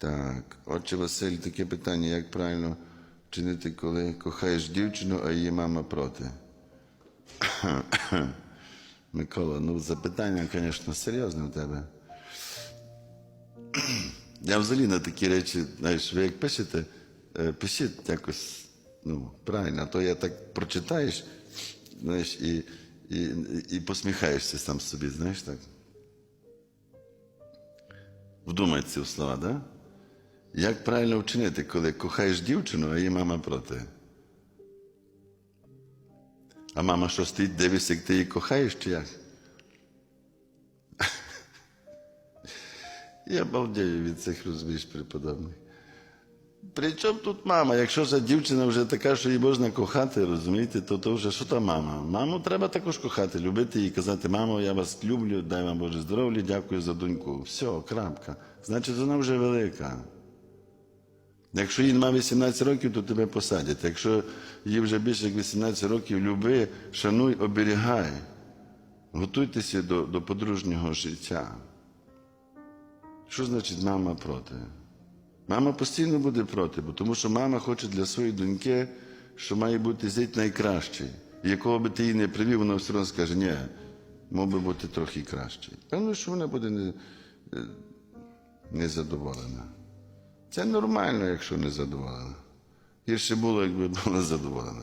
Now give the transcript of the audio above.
Так, отче Василь, таке питання, як правильно чинити, коли кохаєш дівчину, а її мама проти? Микола, ну запитання, звісно, серйозне у тебе. Я взагалі на такі речі, знаєш, ви як пишете, е, пишіть якось ну, правильно, а то я так прочитаєш, знаєш, і, і, і посміхаєшся сам собі, знаєш так. Вдумайтеся в слова, да? Як правильно вчинити, коли кохаєш дівчину, а її мама проти? А мама що стоїть, дивишся, як ти її кохаєш, чи як? Я балдею від цих розумієш преподобних. При чому тут мама? Якщо ж дівчина вже така, що її можна кохати, розумієте, то, то вже що та мама? Маму треба також кохати, любити і казати, мамо, я вас люблю, дай вам Боже здоров'я, дякую за доньку. Все, крапка. Значить, вона вже велика. Якщо їй немає 18 років, то тебе посадять. Якщо їй вже більше як 18 років, люби, шануй, оберігай. Готуйтеся до, до подружнього життя. Що значить мама проти? Мама постійно буде проти, бо тому що мама хоче для своєї доньки, що має бути зять найкращий. І якого би ти її не привів, вона все одно скаже, ні, мав би бути трохи кращий. Певно, що вона буде не, е, незадоволена. Це нормально, якщо не задоволена. Гірше було, якби була задоволена.